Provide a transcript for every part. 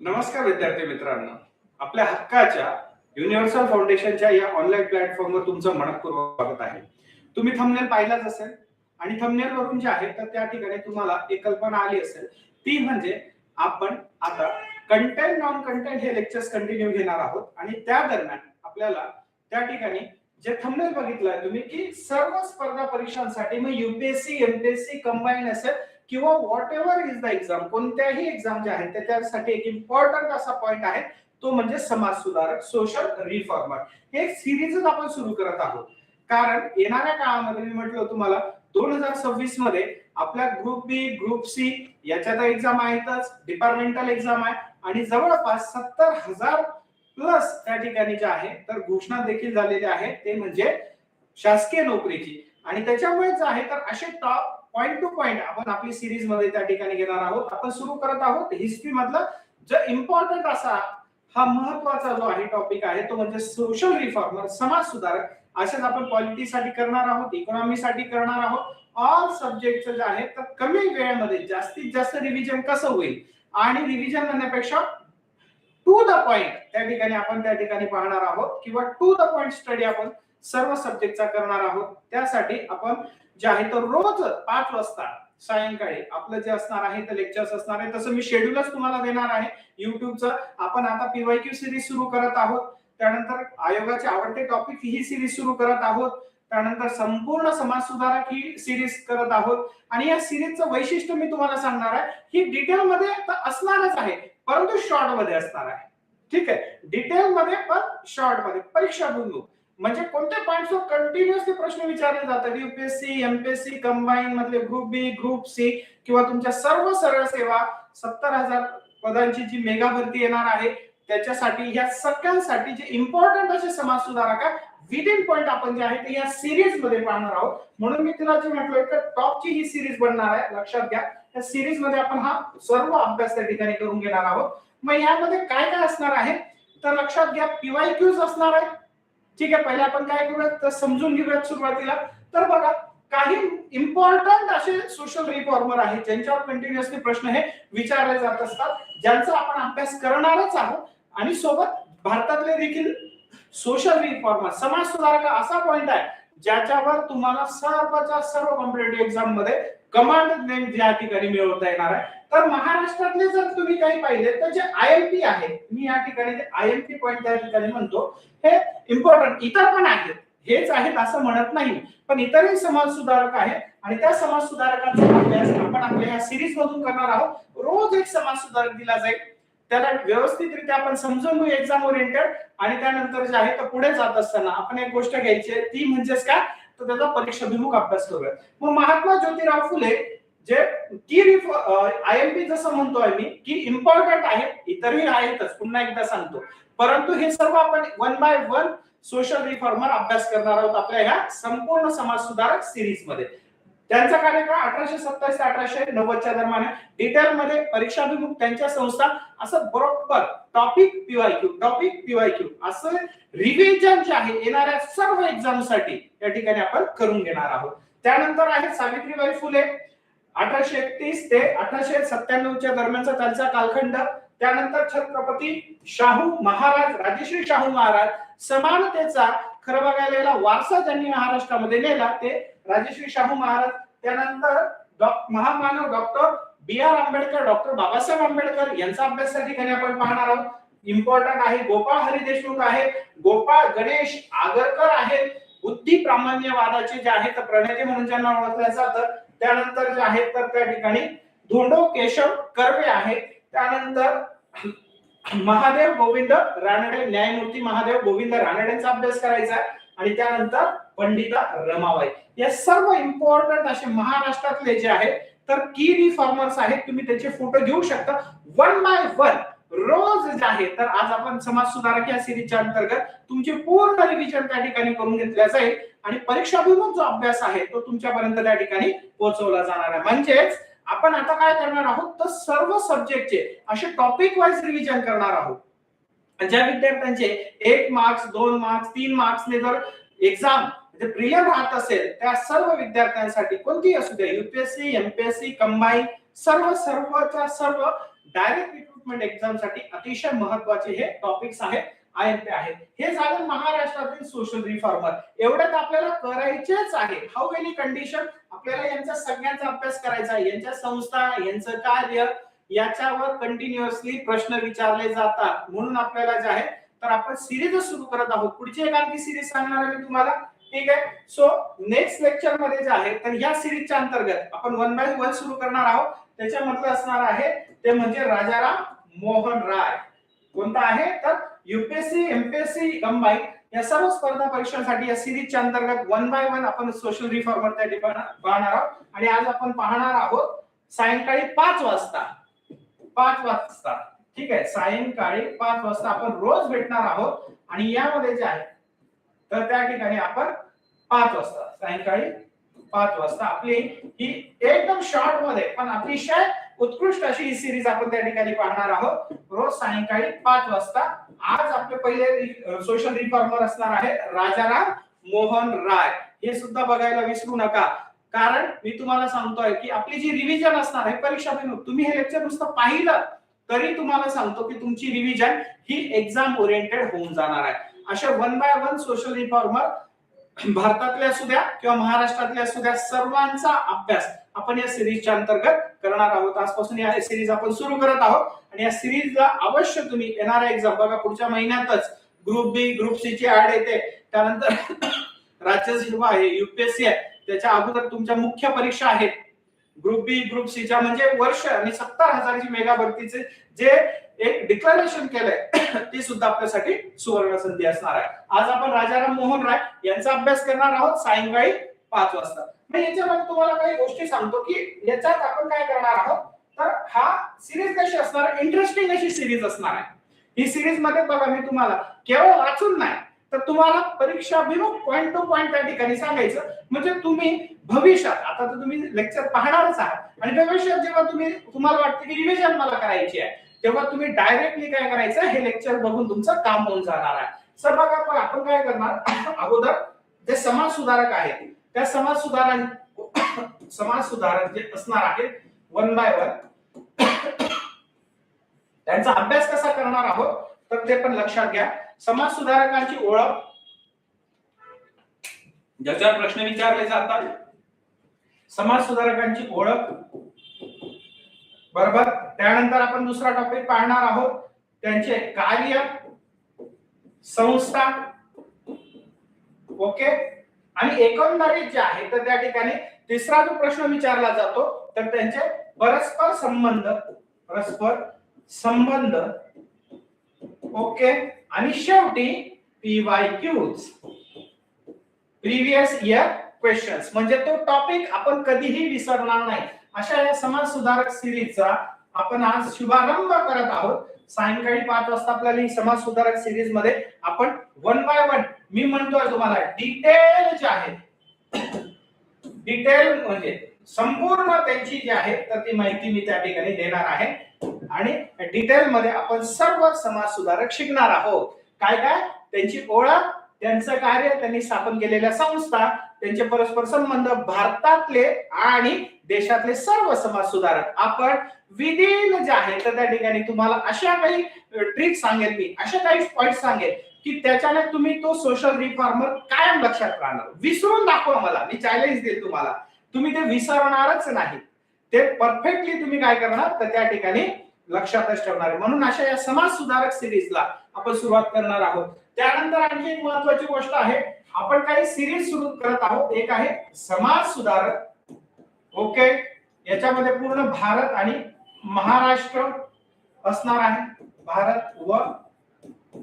नमस्कार विद्यार्थी मित्रांनो. आपल्या हक्काच्या युनिव्हर्सल फाउंडेशनच्या या ऑनलाईन प्लॅटफॉर्मवर तुमचं मनपूर्वक स्वागत आहे. तुम्ही थंबनेल पाहिलाच असेल आणि थंबनेल वरून जे आहे तर त्या ठिकाणी तुम्हाला एक कल्पना आली असेल. ती म्हणजे आपण आता कंटेंट नॉन कंटेंट हे लेक्चर्स कंटिन्यू घेणार आहोत आणि त्या दरम्यान आपल्याला त्या ठिकाणी जे थंबनेल बघितलंय तुम्ही की सर्व स्पर्धा परीक्षांसाठी मग युपीएससी एमपीएससी कंबाईन असेल किंवा whatever is the exam कोणत्याही एक्झाम ज्या आहेत त्याच्यासाठी एक इम्पॉर्टंट असा पॉइंट आहे तो म्हणजे समाज सुधारक सोशल रिफॉर्मर हे एक सिरीजच आपण सुरू करत आहोत. कारण येणाऱ्या काळामध्ये मी म्हटलं तुम्हाला दोन हजार सव्वीसमध्ये आपल्या ग्रुप बी ग्रुप सी याच्या तर एक्झाम आहेतच डिपार्टमेंटल एक्झाम आहे आणि जवळपास सत्तर हजार प्लस त्या ठिकाणी जे आहे तर घोषणा देखील झालेली आहे ते म्हणजे शासकीय नोकरीची. आणि त्याच्यामुळेच आहे तर असे टॉप पॉइंट टू पॉइंट आपण आपली सिरीजमध्ये त्या ठिकाणी घेणार आहोत. आपण सुरू करत आहोत हिस्ट्री मधलं जो इम्पॉर्टंट असा हा महत्त्वाचा जो आहे टॉपिक आहे तो म्हणजे सोशल रिफॉर्मर समाज सुधारक असेच आपण पॉलिटीसाठी करणार आहोत इकॉनॉमी साठी करणार आहोत. ऑल सब्जेक्ट जे आहे तर कमी वेळेमध्ये जास्तीत जास्त रिव्हिजन कसं होईल? आणि रिव्हिजन म्हणण्यापेक्षा टू द पॉइंट त्या ठिकाणी आपण त्या ठिकाणी पाहणार आहोत. किंवा टू द पॉइंट स्टडी आपण सर्व सब्जेक्टचा करणार आहोत. त्यासाठी आपण जे आहे तर रोज पाच वाजता सायंकाळी आपलं जे असणार आहे ते लेक्चर्स असणार आहे तसं मी शेड्यूलच तुम्हाला देणार आहे. युट्यूबचं आपण आता पीवायक्यू सिरीज सुरू करत आहोत. त्यानंतर आयोगाचे आवडते टॉपिक ही सिरीज सुरू करत आहोत. त्यानंतर संपूर्ण समाज सुधारक ही सिरीज करत आहोत. आणि या सिरीजचं वैशिष्ट्य मी तुम्हाला सांगणार आहे ही डिटेल मध्ये तर असणारच आहे परंतु शॉर्टमध्ये असणार आहे. ठीक आहे? डिटेल मध्ये पण शॉर्टमध्ये. परीक्षा बिंदू म्हणजे कोणत्या पॉइंट्सवर कंटिन्युअसली प्रश्न विचारले जातात? युपीएससी एमपीएससी कंबाईन मधले ग्रुप बी ग्रुप सी किंवा तुमच्या सर्व सरळ सेवा सत्तर हजार पदांची जी मेगा भरती येणार आहे त्याच्यासाठी या सगळ्यांसाठी जे इम्पॉर्टंट असे समाज सुधारक विद इन पॉइंट आपण जे आहे ते या सिरीजमध्ये पाहणार आहोत. म्हणून मी तुला जे म्हटलं तर टॉपची ही सिरीज बनणार आहे लक्षात घ्या. या सिरीजमध्ये आपण हा सर्व अभ्यास त्या ठिकाणी करून घेणार आहोत. मग यामध्ये काय काय असणार आहे? तर लक्षात घ्या पीवायक्यूज असणार आहे ठीक आहे पहिले आपण काय करूयात तर समजून घेऊयात सुरुवातीला. तर बघा काही इम्पॉर्टंट असे सोशल रिफॉर्मर आहेत ज्यांच्यावर कंटिन्युअसली प्रश्न हे विचारले जात असतात ज्यांचा आपण अभ्यास करणारच आहोत आणि सोबत भारतातले देखील सोशल रिफॉर्मर समाज सुधारक असा पॉइंट आहे ज्याच्यावर तुम्हाला सर्वच्या सर्व कॉम्पिटेटिव्ह एक्झाममध्ये कमांड नेम ज्या ठिकाणी मिळवता येणार आहे तर महाराष्ट्रातले जर तुम्ही काही पाहिले तर जे आय एम पी आहे मी या ठिकाणी आय एम पी पॉईंट त्या ठिकाणी म्हणतो हे इम्पॉर्टंट इतर पण आहेत हेच आहेत असं म्हणत नाही. पण इतरही समाज सुधारक आहेत आणि त्या समाज सुधारकांचा अभ्यास आपण आपल्या या सिरीज मधून करणार आहोत. रोज एक समाज सुधारक दिला जाईल. त्याला व्यवस्थितरित्या आपण समजून घेऊ एक्झाम ओरिएंटेड आणि त्यानंतर जे आहे तर पुढे जात असताना आपण एक गोष्ट घ्यायची आहे ती म्हणजेच काय? तर त्याचा परीक्षाभिमुख अभ्यास करूयात मग महात्मा ज्योतिराव फुले जे की आय एम पी जसं म्हणतोय मी की इम्पॉर्टंट आहेत इतरही आहेतच पुन्हा एकदा सांगतो. परंतु हे सर्व आपण one by one social reformer अभ्यास करणार आहोत आपल्या ह्या संपूर्ण समाज सुधारक सिरीजमध्ये. त्यांचा कार्यकाळ अठराशे सत्तावीस ते अठराशे नव्वदच्या दरम्यान डिटेल मध्ये परीक्षाभिमुख त्यांच्या संस्था असं बरोबर topic P Y Q topic P Y Q असं रिव्हिजन जे आहे येणाऱ्या सर्व एक्झामसाठी या ठिकाणी आपण करून घेणार आहोत. त्यानंतर आहे सावित्रीबाई फुले अठराशे एकतीस ते अठराशे सत्त्याण्णवच्या दरम्यानचा त्यांचा कालखंड. त्यानंतर छत्रपती शाहू महाराज राजश्री शाहू महाराज समानतेचा खरं बघायला वारसा ज्यांनी महाराष्ट्रामध्ये नेला ते राजश्री शाहू महाराज त्यानंतर महामानव doctor B R Ambedkar doctor Babasaheb Ambedkar यांचा अभ्यास त्या ठिकाणी आपण पाहणार आहोत. इम्पॉर्टंट आहे गोपाळ हरी देशमुख आहे गोपाळ गणेश आगरकर आहेत बुद्धी प्रामाण्यवादाचे जे आहेत प्रणेते म्हणून ज्यांना ओळखलं जातं त्यानंतर जे आहेत तर त्या ठिकाणी धोंडो केशव कर्वे आहेत त्यानंतर महादेव गोविंद रानडे न्यायमूर्ती महादेव गोविंद रानडेंचा अभ्यास करायचा आहे. आणि त्यानंतर पंडिता रमाबाई. या सर्व इम्पॉर्टंट असे महाराष्ट्रातले जे आहेत तर की रिफॉर्मर्स आहेत तुम्ही त्याचे फोटो घेऊ शकता. वन बाय वन रोज जे आहे तर आज आपण समाज सुधारक या सिरीजच्या अंतर्गत तुमचे पूर्ण रिव्हिजन त्या ठिकाणी करून घेतल्या जाईल. आणि परीक्षाभिमुख जो अभ्यास आहे तो तुमच्यापर्यंत त्या ठिकाणी पोहोचवला जाणार आहे. म्हणजेच आपण आता काय करणार आहोत तर सर्व सब्जेक्टचे असे टॉपिक वाईज रिव्हिजन करणार आहोत. ज्या विद्यार्थ्यांचे एक मार्क्स दोन मार्क्स तीन मार्क्सने जर एक्झाम जे प्रिलियम राहत असेल त्या सर्व विद्यार्थ्यांसाठी कोणतीही असू द्या युपीएससी एमपीएससी कंबाईन सर्व सर्वच्या सर्व डायरेक्ट रिक्रुटमेंट एक्झामसाठी अतिशय महत्त्वाचे हे टॉपिक्स आहेत आय एम पी आहेत. हे झालं महाराष्ट्रातील सोशल रिफॉर्मर एवढ्यात आपल्याला करायचेच आहे. हाऊ मेनी कंडिशन आपल्याला यांचा सगळ्यांचा अभ्यास करायचा आहे? यांच्या संस्था यांचं कार्य याच्यावर कंटिन्युअसली प्रश्न विचारले जातात. म्हणून आपल्याला जे आहे तर आपण सिरीज सुरू करत आहोत. पुढची एक आणखी सिरीज सांगणार आहे मी तुम्हाला. ठीक आहे? सो नेक्स्ट लेक्चरमध्ये जे आहे तर या सिरीजच्या अंतर्गत आपण वन बाय वन सुरू करणार आहोत. त्याच्यामधलं असणार आहे ते म्हणजे राजाराम मोहन राय. कोणता आहे? तर युपीएससी एमपीएससी कंबाईन या सर्व स्पर्धा परीक्षांसाठी या सिरीजच्या अंतर्गत वन बाय वन आपण सोशल रिफॉर्मर त्या ठिकाणी पाहणार आहोत. आणि आज आपण पाहणार आहोत सायंकाळी पाच वाजता. पाच वाजता. ठीक आहे? सायंकाळी पाच वाजता आपण रोज भेटणार आहोत. आणि यामध्ये जे आहे तर त्या ठिकाणी आपण पाच वाजता सायंकाळी पाच वाजता आपली ही एकदम शॉर्टमध्ये पण अतिशय उत्कृष्ट अशी ही सिरीज आपण त्या ठिकाणी पाहणार आहोत. रोज सायंकाळी पाच वाजता आज आपले पहिले सोशल रिफॉर्मर असणार आहे राजाराम मोहन राय. हे सुद्धा बघायला विसरू नका. कारण मी तुम्हाला सांगतोय की आपली जी रिव्हिजन असणार आहे परीक्षा तुम्ही हे लेक्चर नुसतं पाहिलं तरी तुम्हाला सांगतो की तुमची रिव्हिजन ही एक्झाम ओरिएंटेड होऊन जाणार आहे. अशा one by one social reformer भारतातल्या असू द्या किंवा महाराष्ट्रातल्या असू द्या सर्वांचा अभ्यास आपण या सिरीजच्या अंतर्गत करणार आहोत. आजपासून या सिरीज आपण सुरू करत आहोत. आणि या सिरीजला अवश्य तुम्ही येणारा एक्झाम बघा पुढच्या महिन्यातच ग्रुप बी ग्रुप सी ची ऍड येते. त्यानंतर राज्य सेवा आहे युपीएससी आहे. त्याच्या अगोदर तुमच्या मुख्य परीक्षा आहेत. ग्रुप बी ग्रुप सी च्या म्हणजे वर्ष आणि सत्तर हजारची मेगा भरतीचे जे एक डिक्लरेशन केलंय. ती सुद्धा आपल्यासाठी सुवर्ण संधी असणार आहे. आज आपण राजाराम मोहन राय यांचा अभ्यास करणार आहोत सायंकाळी पाच वाजता. मग याच्यामध्ये तुम्हाला काही गोष्टी सांगतो की याच्यात आपण काय करणार आहोत? तर हा सिरीज कशी असणार? इंटरेस्टिंग अशी सिरीज असणार आहे. ही सिरीजमध्ये बघा मी तुम्हाला केवळ वाचून नाही तर तुम्हाला परीक्षा बिनो पॉईंट टू पॉईंट त्या ठिकाणी सांगायचं. म्हणजे तुम्ही भविष्यात आता तर तुम्ही लेक्चर पाहणारच आहात. आणि भविष्यात जेव्हा तुम्ही तुम्हाला वाटतं की रिव्हिजन मला करायची आहे तेव्हा तुम्ही डायरेक्टली काय करायचं? हे लेक्चर बघून तुमचं काम होऊन जाणार आहे. सर बघा पण आपण काय करणार? अगोदर जे समाज सुधारक आहेत त्या समाज सुधारक समाज सुधारक जे असणार आहेत वन बाय वन त्यांचा अभ्यास कसा करणार आहोत तर ते पण लक्षात घ्या. समाज सुधारकांची ओळख ज्याच्यावर प्रश्न विचारले जातात समाज सुधारकांची ओळख बरोबर? त्यानंतर आपण दुसरा टॉपिक पाहणार आहोत. त्यांचे कार्य संस्था ओके? आणि एकंदरीत जे आहे तर त्या ठिकाणी तिसरा जो प्रश्न विचारला जातो तर त्यांचे परस्पर संबंध परस्पर संबंध ओके? आणि शेवटी P Y Qs. Previous year questions म्हणजे तो टॉपिक आपण कधीही विसरणार नाही. अशा या समाज सुधारक सिरीजचा आपण आज शुभारंभ करत आहोत. सायंकाळी पाच वाजता आपल्याला ही समाज सुधारक सिरीजमध्ये आपण वन बाय वन मी म्हणतोय तुम्हाला डिटेल जे आहे डिटेल म्हणजे संपूर्ण त्यांची जी आहे तर ती माहिती मी त्या ठिकाणी देणार आहे. आणि डिटेल मध्ये आपण सर्व समाज सुधारक शिकणार आहोत. काय काय? त्यांची ओळख त्यांचं कार्य त्यांनी स्थापन केलेल्या संस्था त्यांचे परस्पर संबंध भारतातले आणि देशातले सर्व समाज सुधारक आपण विदिन जे आहे तर त्या ठिकाणी तुम्हाला अशा काही ट्रिक सांगेल मी अशा काही पॉइंट सांगेल की त्याच्याने तुम्ही तो सोशल रिफॉर्मर कायम लक्षात राहणार. विसरून दाखवा मला मी चॅलेंज देईल तुम्हाला. तुम्ही ते विसरणारच नाही. ते परफेक्टली तुम्ही काय करणार तर त्या ठिकाणी लक्षातच ठेवणार. आहे म्हणून अशा या समाज सुधारक सिरीजला आपण सुरुवात करणार आहोत. त्यानंतर आणखी एक महत्वाची गोष्ट आहे आपण काही सिरीज सुरू करत आहोत. एक आहे समाज सुधारक ओके? याच्यामध्ये पूर्ण भारत आणि महाराष्ट्र असणार आहे. भारत व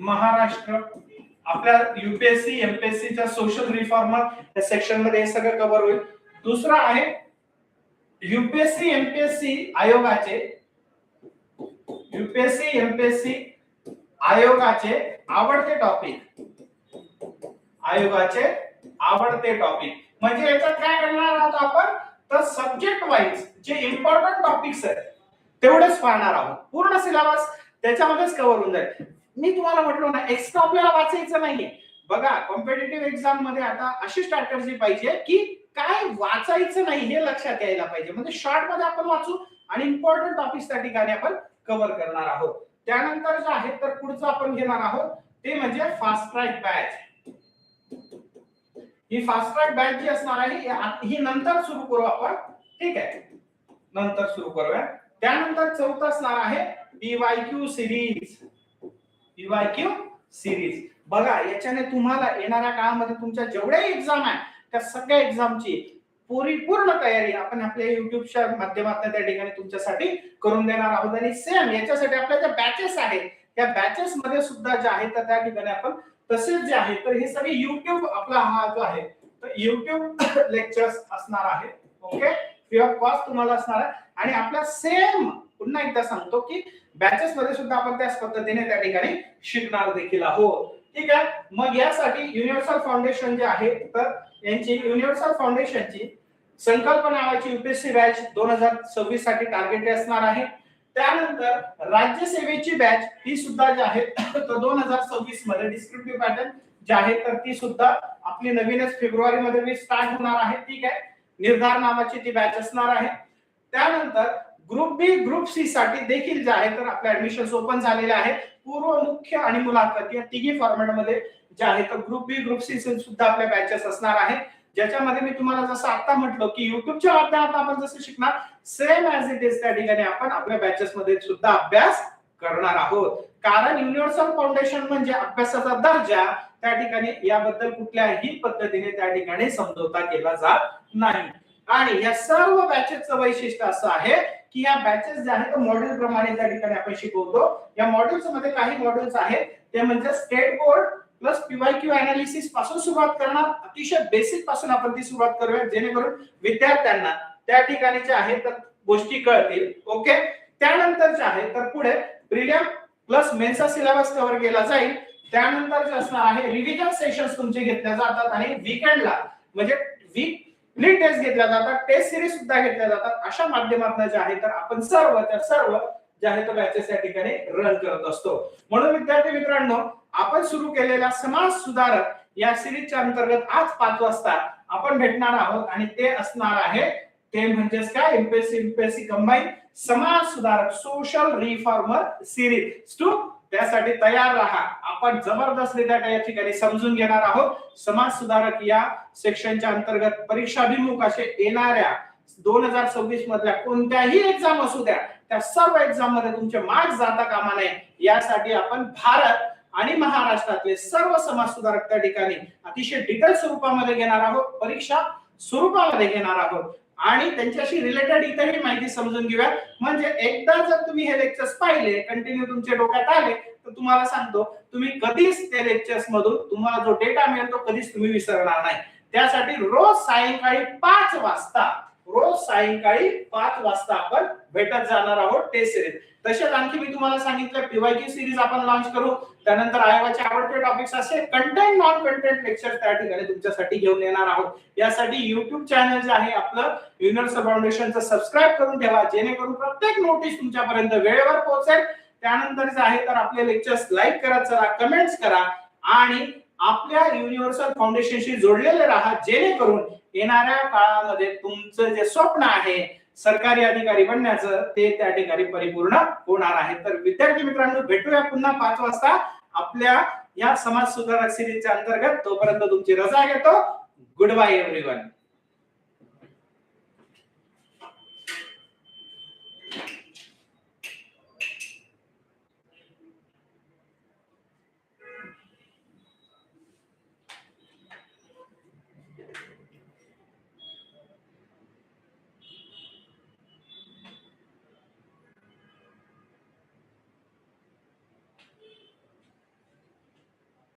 महाराष्ट्र. आपल्या युपीएससी एमपीएससी च्या सोशल रिफॉर्मर या सेक्शनमध्ये हे सगळं कव्हर होईल. दुसरा आहे युपीएससी एमपीएससी आयोगाचे युपीएससी एमपीएससी आयोगाचे आवडते टॉपिक आयोगाचे आवडते टॉपिक म्हणजे याच्यात काय करणार आहोत आपण? तर सब्जेक्ट वाईज जे इम्पॉर्टंट टॉपिक्स आहेत तेवढेच पाहणार आहोत. पूर्ण सिलेबस त्याच्यामध्येच कव्हर होऊन जाईल. मी तुम्हाला म्हटलो ना एक्स्ट्रा आपल्याला वाचायचं नाहीये. बघा कॉम्पिटेटिव्ह एक्झाममध्ये आता अशी स्ट्रॅटर्जी पाहिजे की काय वाचायचं नाही हे लक्षात यायला पाहिजे. म्हणजे शॉर्टमध्ये आपण वाचू आणि इम्पॉर्टंट टॉपिक्स त्या ठिकाणी आपण कव्हर करणार आहोत. त्यानंतर जे आहे तर पुढचं आपण घेणार आहोत ते म्हणजे फास्ट ट्रॅक बॅच ही फास्ट ट्रॅक बॅच जी असणार आहे ही नंतर सुरू करू आपण. ठीक आहे? नंतर सुरू करूया. त्यानंतर चौथा असणार आहे पीवायक्यू सिरीज पीवायक्यू सिरीज बघा याच्याने तुम्हाला येणाऱ्या काळामध्ये तुमच्या जेवढ्या एक्झाम आहे त्या सगळ्या एक्झामची परिपूर्ण तयारी आपण आपल्या युट्यूबच्या माध्यमातून त्या ठिकाणी तुमच्यासाठी करून देणार आहोत. आणि सेम याच्यासाठी आपल्या ज्या बॅचेस आहेत त्या बॅचेस मध्ये सुद्धा जे आहेत तर त्या ठिकाणी आपण तसेच जे आहे तर हे सगळे युट्यूब आपला हा जो आहे तर युट्यूब लेक्चर्स असणार आहे. ओके फ्री ऑफ कॉस्ट तुम्हाला असणार आहे. आणि आपला सेम पुन्हा एकदा सांगतो की बॅचेस मध्ये सुद्धा आपण त्याच पद्धतीने त्या ठिकाणी शिकणार देखील आहोत. ठीक आहे? मग यासाठी युनिव्हर्सल फाउंडेशन जे आहे तर यांची युनिव्हर्सल फाउंडेशनची संकल्पना नावाची युपीएससी बॅच दोन हजार सव्वीससाठी टार्गेट असणार आहे. त्यानंतर राज्यसेवेची बॅच ही सुद्धा जी आहे तर दोन हजार सव्वीसमध्ये डिस्क्रिप्टिव्ह पॅटर्न जी आहे तर ती सुद्धा आपली नवीनच फेब्रुवारी मध्ये स्टार्ट होणार आहे. ठीक आहे? निर्धार नावाची ती बॅच असणार आहे. त्यानंतर ग्रुप बी ग्रुप सी साठी देखील जे आहे तर आपल्या ऍडमिशन ओपन झालेले आहे पूर्व मुख्य आणि मुलाखत या तिघी फॉर्मॅटमध्ये जे आहे तर ग्रुप बी ग्रुप सी सुद्धा आपल्या बॅचेस असणार आहेत ज्याच्यामध्ये मी तुम्हाला जसं आता म्हटलं की युट्यूबच्या माध्यमातून आपण जसं शिकणार सेम ऍज इट इज त्या ठिकाणी आपण आपल्या बॅचेस मध्ये सुद्धा अभ्यास करणार आहोत. कारण युनिव्हर्सल फाउंडेशन म्हणजे अभ्यासाचा दर्जा त्या ठिकाणी याबद्दल कुठल्याही पद्धतीने त्या ठिकाणी समजवता केला जात नाही. आणि या सर्व बॅचेसचं वैशिष्ट्य असं आहे की या बॅचेस जे आहेत मॉड्यूल प्रमाणे त्या ठिकाणी आपण शिकवतो. या मॉड्यूल्समध्ये काही मॉड्यूल्स आहेत ते म्हणजे state board plus P Y Q अनालिसिसपासून सुरुवात करणार. अतिशय बेसिकपासून आपण ती सुरुवात करूया जेणेकरून विद्यार्थ्यांना त्या ठिकाणी जे आहे तर गोष्टी कळतील. ओके त्यानंतर जे आहे तर पुढे प्रिलियम प्लस मेन्सचा सिलेबस कव्हर केला जाईल. त्यानंतर जे असणार आहे रिव्हिजन सेशन्स तुमचे घेतल्या जातात आणि वीकेंडला म्हणजे वीकली टेस्ट घेतल्या जातात टेस्ट सिरीज सुद्धा घेतल्या जातात. अशा माध्यमातून जे आहे तर आपण सर्व त्या सर्व जे आहे तो बॅचेस या ठिकाणी रन करत असतो. म्हणून विद्यार्थी मित्रांनो आपण सुरू केलेल्या समाज सुधारक या सिरीजच्या अंतर्गत आज पाच वाजता आपण भेटणार आहोत आणि ते असणार आहे ते म्हणजेच काय? एमपीएससी एमपीएससी कंबाईन समाज सुधारक सोशल रिफॉर्मर सिरीज टू त्यासाठी तयार राहा. आपण जबरदस्तरित्या त्या ठिकाणी समजून घेणार आहोत. समाज सुधारक या सेक्शनच्या अंतर्गत परीक्षाभिमुख असे येणाऱ्या दोन हजार सव्वीस मधल्या कोणत्याही एक्झाम असू द्या त्या सर्व एक्झाममध्ये तुमचे मार्क्स जाता कामा नये. यासाठी आपण भारत आणि महाराष्ट्रातले सर्व समाज सुधारक त्या ठिकाणी अतिशय डिटेल स्वरूपामध्ये घेणार आहोत परीक्षा स्वरूपामध्ये घेणार आहोत. आणि त्यांच्याशी रिलेटेड इतरही माहिती समजून घेऊया म्हणजे एकदा जर तुम्ही हे लेक्चर्स पाहिले कंटिन्यू तुमच्या डोक्यात आले तर तुम्हाला सांगतो तुम्ही कधीच ते लेक्चर्स मधून तुम्हाला जो डेटा मिळेल तो कधीच तुम्ही विसरणार नाही. त्यासाठी रोज सायंकाळी पाच वाजता रोज सायंकाळी पाच वाजता आपण भेटत जाणार आहोत टेस्ट सिरीज तसेच आणखी मी तुम्हाला सांगितलं पीवायक्यू सिरीज आपण लॉन्च करू. त्यानंतर आयोगाचे आवडते टॉपिक्स असे कंटेंट नॉन कंटेंट लेक्चर त्या ठिकाणी तुमच्यासाठी घेऊन येणार आहोत. यासाठी युट्यूब चॅनल जे आहे आपलं युनिव्हर्सल फाउंडेशनचं सबस्क्राईब करून ठेवा जेणेकरून प्रत्येक नोटीस तुमच्यापर्यंत वेळेवर पोहोचेल. त्यानंतर जे आहे तर आपले लेक्चर्स लाईक करा चला कमेंट्स करा आणि आपल्या युनिव्हर्सल फाउंडेशनशी जोडलेले राहा जेणेकरून येणाऱ्या काळामध्ये तुमचं जे स्वप्न आहे सरकारी अधिकारी बनण्याचं ते त्या ठिकाणी परिपूर्ण होणार आहे. तर विद्यार्थी मित्रांनो भेटूया पुन्हा पाच वाजता. आपल्या या समाज सुधारक सिरीजच्या अंतर्गत तोपर्यंत तुमची रजा घेतो. Good bye everyone